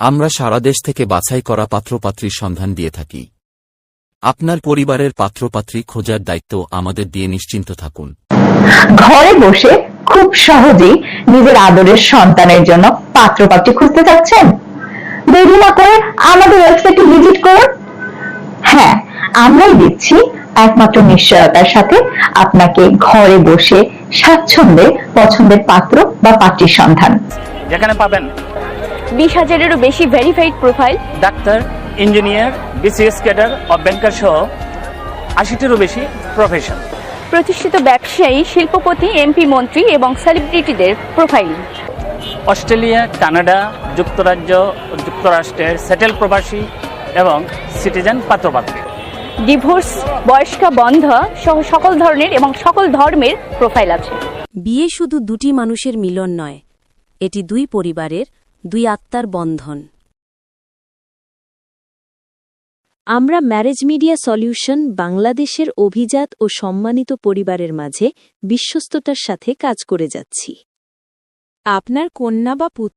আমরা সারা দেশ থেকে বাছাই করা পাত্রপাত্রীর সন্ধান দিয়ে থাকি। আপনার পরিবারের পাত্রপাত্রী খোঁজার দায়িত্ব আমাদের দিয়ে নিশ্চিন্ত থাকুন। ঘরে বসে খুব সহজেই নিজের আদরের সন্তানের জন্য পাত্রপাত্রী খুঁজতে চাচ্ছেন দেরি না করে আমাদের ওয়েবসাইটে ভিজিট করুন। হ্যাঁ আমরাই দিচ্ছি একমাত্র নিশ্চয়তার সাথে আপনাকে ঘরে বসে স্বাচ্ছন্দ্যে পছন্দের পাত্র বা পাত্রীর সন্ধান। যেখানে পাবেন বিশ হাজারেরও বেশি verified profile doctor engineer BCS cadre ও ব্যাংকার সহ আশিটিরও বেশি প্রফেশন প্রতিষ্ঠিত ব্যবসায়ী শিল্পপতি এমপি মন্ত্রী এবং সেলিব্রিটিদের প্রোফাইল অস্ট্রেলিয়া কানাডা যুক্তরাজ্য যুক্তরাষ্ট্রের সেটেল প্রবাসী এবং সিটিজেন পাত্রপাত্রী। ডিভোর্স বয়স্কা বন্ধ সহ সকল ধরনের এবং সকল ধর্মের প্রোফাইল আছে। বিয়ে শুধু দুটি মানুষের মিলন নয় এটি দুই পরিবারের দুই আত্মার বন্ধন। আমরা ম্যারেজ মিডিয়া সলিউশন বাংলাদেশের অভিজাত ও সম্মানিত পরিবারের মাঝে বিশ্বস্ততার সাথে কাজ করে যাচ্ছি। আপনার কন্যা বা পুত্র